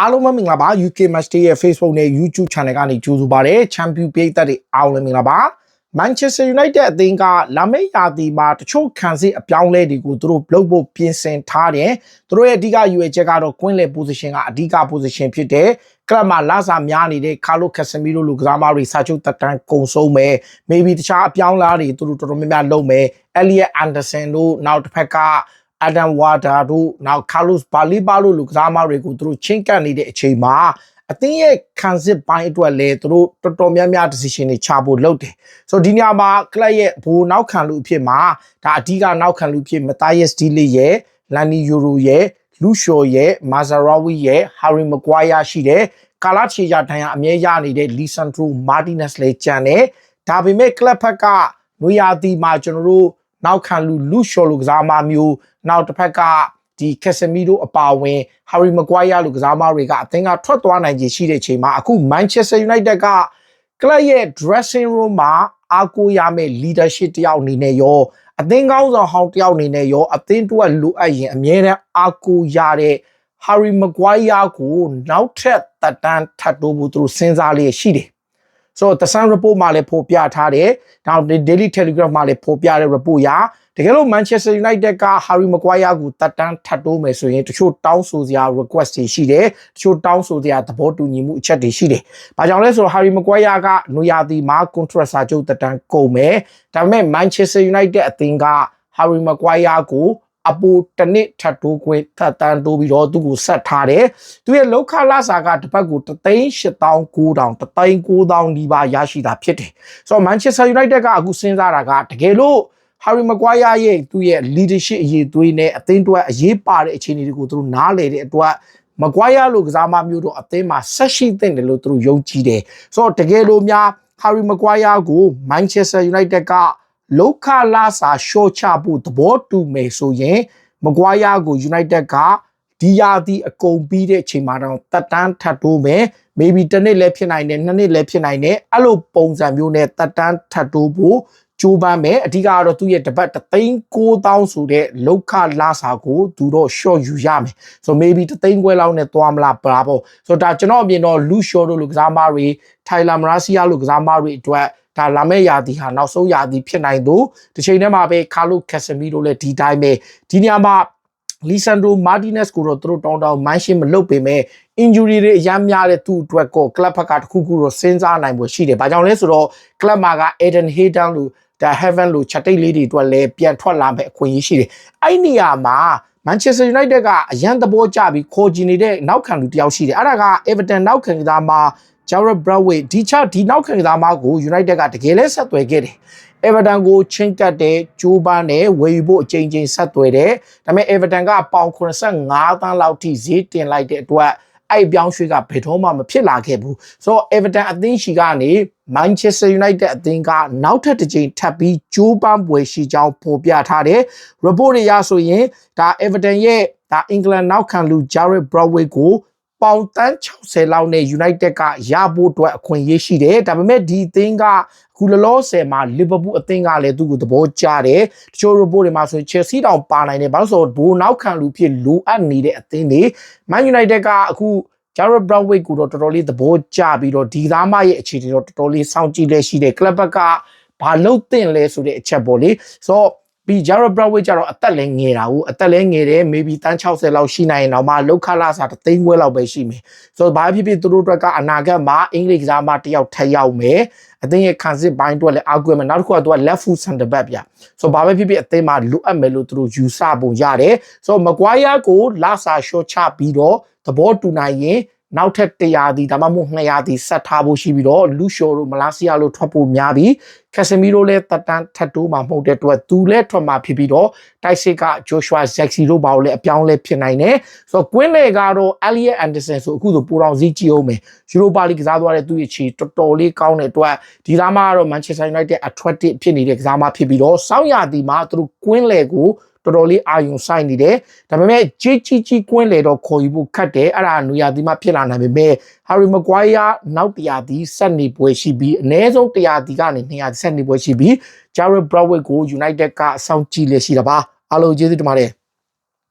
အားလုံးပဲမင်္ဂလာပါ UK Match Day ရဲ့ Facebook နဲ့ YouTube Channel ကနေကြိုဆိုပါရစေ။ Champion ပြည်သက်တွေအားလုံးလည်းမင်္ဂလာပါ။ Manchester United အသင်းကလာမယ့်ရာသီမှာတချို့ခံစစ်အပြောင်းလဲတွေကိုသူတို့လုပ်ဖို့ပြင်ဆင်ထားတယ်။သူတို့ရဲ့အဓိကယူရချက်ကတော့ queen leg position ကအဓိက position ဖြစ်တယ်။ကလပ်မှာလာစာများနေတဲ့ Carlo Casemiro လိုကစားမတွေစာချုပ်တက်တန်းကုံဆုံးမယ်။ maybe တခြားအပြောင်းလားတွေသူတို့တော်တော်များများလုပ်မယ်။ Elliot Anderson တို့နောက်တစ်ဖက်က Adam Warder တို့နောက် Carlos Baleba တို့လူကစားမတွေကိုသူတို့ချင်းကပ်နေတဲ့အချိန်မှာအသင်းရဲ့ခံစစ်ပိုင်းအတွက်လည်းသူတို့တော်တော်များများ decision တွေချဖို့လုပ်တယ်။ဆိုတော့ဒီညမှာ club ရဲ့ဘိုးနောက်ခံလူအဖြစ်မှာဒါအဓိကနောက်ခံလူဖြစ် Matthias Dili ရဲ့ Lani Yoro ရဲ့ Lucio ရဲ့ Mazarawi ရဲ့ Harry Maguire ရှိတယ်။ကာလာချေကြတန်ရအမြဲရနေတဲ့ Lisandro Martinez လည်းကြံတယ်။ဒါပေမဲ့ club ဘက်ကနွေရာသီမှာကျွန်တော်တို့ နောက်ခံလူ Lucio လူကစားမမျိုးနောက်တစ်ဖက်ကဒီကက်ဆမီရိုအပါအဝင်ဟာရီမကွိုင်းယာလိုကစားမတွေကအသင်းကထွက်သွားနိုင်ခြေရှိတဲ့အချိန်မှာအခု Manchester United ကကလပ်ရဲ့ dressing room မှာအားကိုးရမယ့် leadership တယောက်အနေနဲ့ရောအသင်းကောင်းဆောင်ဟောင်းတယောက်အနေနဲ့ရောအသင်းတို့ကလိုအပ်ရင်အမြဲတမ်းအားကိုးရတဲ့ Harry Maguire ကိုနောက်ထပ်တက်တန်းထပ်တိုးဖို့သူတို့စဉ်းစားလေးရှိတယ် ဆိုတော့ The Sun report မှာလည်းဖော်ပြထားတယ်။နောက် Daily Telegraph မှာလည်းဖော်ပြတဲ့ report ရာတကယ်လို့ Manchester United က Harry Maguire ကိုတက်တန်းထပ်တိုးမယ်ဆိုရင်တချို့တောင်းဆိုစရာ request တွေရှိတယ်တချို့တောင်းဆိုစရာသဘောတူညီမှုအချက်တွေရှိတယ်။ဘာကြောင့်လဲဆိုတော့ Harry Maguire ကနွေရာသီမှာ contract စာချုပ်တက်တန်းကုန်မယ်။ဒါပေမဲ့ Manchester United အသင်းက Harry Maguire ကို အပူတနစ်ထပ်တိုးခွင့်ထပ်တန်းတိုးပြီးတော့သူ့ကိုဆက်ထားတယ်သူရဲ့လောက်ခလာစာကတစ်ပတ်ကို3သိန်း8900 3သိန်း9000ဒီပါရရှိတာဖြစ်တယ်ဆိုတော့ Manchester United ကအခုစဉ်းစားတာကတကယ်လို့ Harry Maguire ရဲ့သူ့ရဲ့ leadership အရေးသွေးနဲ့အသင်းတွက်အရေးပါတဲ့အခြေအနေတွေကိုသူတို့နားလည်တဲ့အတွက်မကွာရလို့ကစားမမျိုးတို့အသင်းမှာဆက်ရှိသင့်တယ်လို့သူတို့ယုံကြည်တယ်ဆိုတော့တကယ်လို့များ Harry Maguire ကို Manchester United က လောက်ခလာစာရှော့ချဖို့သဘောတူမယ်ဆိုရင်မကွာရကို United ကဒီယာဒီအကုန်ပြီးတဲ့အချိန်မှာတော့တက်တန်းထပ်တိုးမယ် maybe တစ်နှစ်လည်းဖြစ်နိုင်တယ်နှစ်နှစ်လည်းဖြစ်နိုင်တယ်အဲ့လိုပုံစံမျိုးနဲ့တက်တန်းထပ်တိုးဖို့ ကြိုးပမ်းမယ်အဓိကကတော့သူ့ရဲ့တပတ်3,900ဆိုတဲ့လောက်ခလာစာကိုသူတော့ short ယူရမယ်ဆို maybe 3,000ခွဲလောက်နဲ့သွားမလားပါပေါ့ဆိုတော့ဒါကျွန်တော်အပြင်တော့ lu short တို့လိုကစားမတွေ Tyler Marcia လိုကစားမတွေအတွက်ဒါလာမယ့်ရာသီဟာနောက်ဆုံးရာသီဖြစ်နိုင်သူတစ်ချိန်တည်းမှာပဲကာလိုကက်ဆမီတို့လည်းဒီတိုင်းပဲဒီနေရာမှာလီဆန်ဒရိုမာတီနက်စ်ကိုတော့သူတို့တောင်းတောင်းမိုင်းရှင်းမလုပ်ပေမဲ့ injury တွေအများများတဲ့သူ့အတွက်ကိုကလပ်ဘက်ကတခုခုတော့စဉ်းစားနိုင်ဖို့ရှိတယ်။ဘာကြောင့်လဲဆိုတော့ကလပ်မှာက Eden Hayden လို့ ဒါ Heaven လို့ချက်တိတ်လေးတွေအတွက်လည်းပြန်ထွက်လာမဲ့အခွင့်အရေးရှိတယ်။အဲ့နေရာမှာ Manchester United ကအရန်သဘောကျပြီးခေါ်ကြည့်နေတဲ့နောက်ခံလူတယောက်ရှိတယ်။အဲ့ဒါက Everton နောက်ခံကစားမှာ Jared Bradway ဒီချဒီနောက်ခံကစားမကို United ကတကယ်လဲဆက်သွယ်ခဲ့တယ်။ Everton ကိုချင်းကတ်တဲ့ဂျိုးပန်းနဲ့ဝယ်ယူဖို့အချိန်ချင်းဆက်သွယ်တယ်။ဒါပေမဲ့ Everton ကပေါင်85သန်းလောက်ထိဈေးတင်လိုက်တဲ့အတွက် အဲ့ပြောင်းရွှေ့ကဘယ်တော့မှမဖြစ်လာခဲ့ဘူး။ဆိုတော့ Everton အသင်းရှိကနေ Manchester United အသင်းကနောက်ထပ်တစ်ကြိမ်ထပ်ပြီးဂျိုးပန်းပွဲရှိကြောင်းဖော်ပြထားတယ်။ report တွေရဆိုရင်ဒါ Everton ရဲ့ဒါ England နောက်ခံလူ Jared Bradway ကို ပေါင်တန်း60လောက်နဲ့ United ကရဖို့အတွက်အခွင့်အရေးရှိတယ်ဒါပေမဲ့ဒီအသင်းကခုလောလောဆယ်မှာ Liverpool အသင်းကလည်းသူ့ကိုသဘောကျတယ်တချို့ report တွေမှာဆိုရင် Chelsea တောင်ပါနိုင်တယ်ဘာလို့ဆိုတော့ဘိုးနောက်ခံလူဖြစ်လိုအပ်နေတဲ့အသင်းတွေ Man United ကအခု Jared Bradway ကိုတော့တော်တော်လေးသဘောကျပြီးတော့ဒီသားမရဲ့အခြေအနေတော့တော်တော်လေးစောင့်ကြည့်လက်ရှိတယ် club ကဘာလုပ်သင့်လဲဆိုတဲ့အချက်ပေါ့လေဆိုတော့ ပြီး Jared Bradway ကျတော့အသက်လည်းငယ်တာဟုတ်အသက်လည်းငယ်တယ် maybe တန်း60လောက်ရှိနိုင်ရင်တော့မှလောက်ခလာစားတသိန်းခွဲလောက်ပဲရှိမယ်ဆိုတော့ဘာဖြစ်ဖြစ်သူတို့အတွက်ကအနာဂတ်မှာအင်္ဂလိပ်ကစားမတယောက်ထပ်ရောက်မယ်အသင်းရဲ့ခံစစ်ပိုင်းအတွက်လည်းအားကိုးမယ်နောက်တစ်ခုကသူက left foot center back ပြဆိုတော့ဘာပဲဖြစ်ဖြစ်အသင်းမှာလိုအပ်မယ်လို့သူတို့ယူဆပုံရတယ်ဆိုတော့ Maguire ကိုလာစာ short ချပြီးတော့သဘောတူနိုင်ရင် နောက်ထပ်100ဒီဒါမှမဟုတ်200ဒီဆက်ထားဖို့ရှိပြီးတော့လူရှော်တို့မလာစီယာတို့ထွက်ဖို့များပြီးကက်ဆမီရိုလည်းတက်တန်းထတ်တိုးမှာမဟုတ်တဲ့အတွက်သူလည်းထွက်မှာဖြစ်ပြီးတော့တိုက်စစ်ကဂျိုရှွာဇက်စီတို့ဘာလို့လဲအပြောင်းလဲဖြစ်နိုင်တယ်ဆိုတော့ကွင်းလေကတော့အလီယက်အန်ဒါဆန်ဆိုအခုဆိုပိုတော်စည်းကြည့်အောင်မယ်ယူရိုပါလိကစားသွားတဲ့သူ့ရဲ့ခြေတော်တော်လေးကောင်းတဲ့အတွက်ဒီသားမကတော့မန်ချက်စတာယူနိုက်တက် attractive ဖြစ်နေတဲ့ကစားမဖြစ်ပြီးတော့စောင်းရသည်မှာသူတို့ကွင်းလေကို တော်တော်လေးအာယုံဆိုင်နေတယ်ဒါပေမဲ့ကြီးကြီးကြီးကွင်းလေတော့ခေါ်ယူဖို့ခက်တယ်အဲ့ဒါနူယာဒီမှဖြစ်လာနိုင်ပေမဲ့ Harry Maguire နောက်တရာဒီဆက်နေပွဲရှိပြီးအနည်းဆုံးတရာဒီကနေ200ဆက်နေပွဲရှိပြီး Jared Bradway ကို United ကအဆောင်ကြည့်လေရှိတာပါအားလုံးကျေးဇူးတင်ပါတယ်